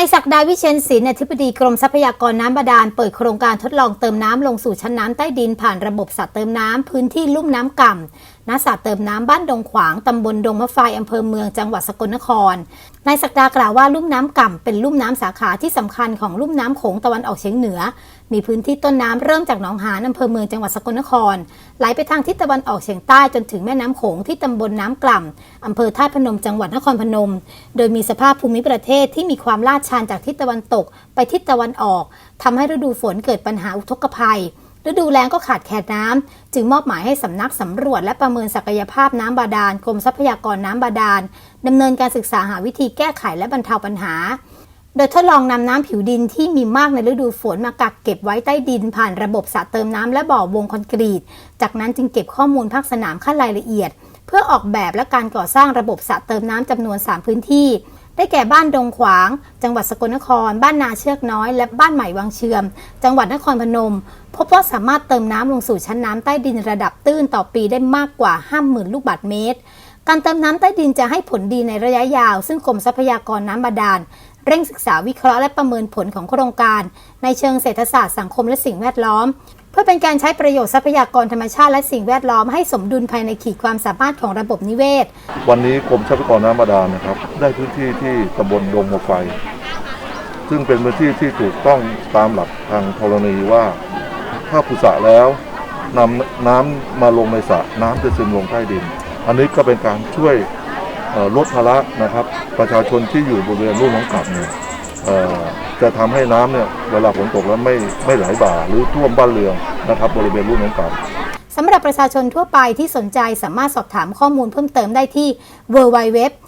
ายศักดาวิเชียนศิลป์อธิบดีกรมทรัพยากรน้ำบาดาลเปิดโครงการทดลองเติมน้ำลงสู่ชั้นน้ำใต้ดินผ่านระบบสระเติมน้ำพื้นที่ลุ่มน้ำก่ำณสระเติมน้ำบ้านดงขวางตำบลดงมะไฟอำเภอเมืองจังหวัดสกลนครนายศักดากล่าวว่าลุ่มน้ำก่ำเป็นลุ่มน้ำสาขาที่สำคัญของลุ่มน้ำโขงตะวันออกเฉียงเหนือ มีพื้นที่ต้นน้ำเริ่มจากหนองหานอำเภอเมืองจังหวัดสกลนคร ไหลไปทางทิศตะวันออกเฉียงใต้จนถึงแม่น้ำโขงที่ตำบลน้ำกล่ำอำเภอท่าพนมจังหวัดนครพนม โดยมีสภาพภูมิประเทศที่มีความลาดชันจากทิศตะวันตกไปทิศตะวันออกทำให้ฤดูฝนเกิดปัญหาอุทกภัย ฤดูแล้งก็ขาดแคลนน้ำจึงมอบหมายให้สำนักสำรวจ และประเมินศักยภาพน้ำบาดาลกรมทรัพยากรน้ำบาดาลดำเนินการศึกษาหาวิธีแก้ไขและบรรเทาปัญหา โดยทดลองนำน้ำผิวดินที่มีมากในฤดูฝนมากักเก็บไว้ใต้ดิน ผ่านระบบสระเติมน้ำและบ่อวงคอนกรีต จากนั้นจึงเก็บข้อมูลภาคสนามขั้นรายละเอียด เพื่อออกแบบและการก่อสร้างระบบสระเติมน้ำจำนวน 3 พื้นที่ ได้แก่บ้านดงขวาง จังหวัดสกลนคร บ้านนาเชือกน้อย และบ้านใหม่วังเชือม จังหวัดนครพนม พบว่าสามารถเติมน้ำลงสู่ชั้นน้ำใต้ดินระดับตื้นต่อปีได้มากกว่า 50,000 ลูกบาศก์เมตร การเติมน้ำใต้ดินจะให้ผลดีในระยะยาว ซึ่งกรมทรัพยากรน้ำบาดาล เร่งศึกษาวิเคราะห์และประเมินผลของโครงการ ในเชิงเศรษฐศาสตร์สังคมและสิ่งแวดล้อม เพื่อเป็นการใช้ประโยชน์ทรัพยากรธรรมชาติและสิ่งแวดล้อมให้สมดุลภายในขีดความสามารถของระบบนิเวศ วันนี้กรมทรัพยากรน้ำบาดาลนะครับ ได้พื้นที่ที่ตำบลดงมะไฟ ซึ่งเป็นพื้นที่ที่ถูกต้องตามหลักทางธรณีว่าถ้าผุสระแล้วนำน้ำมาลงในสระน้ำจะซึมลงใต้ดิน อันนี้ก็เป็นการช่วยลดภาระนะครับ ประชาชนที่อยู่บริเวณรุ่มน้ำกลับเนี่ยจะทำให้น้ำเนี่ยเวลาฝนตกแล้วไม่ไม่ไหลบ่า หรือท่วมบ้านเรือนนะครับ บริเวณรุ่มน้ำกลับสำหรับประชาชนทั่วไปที่สนใจสามารถสอบถามข้อมูลเพิ่มเติมได้ที่ www.dgr.go.th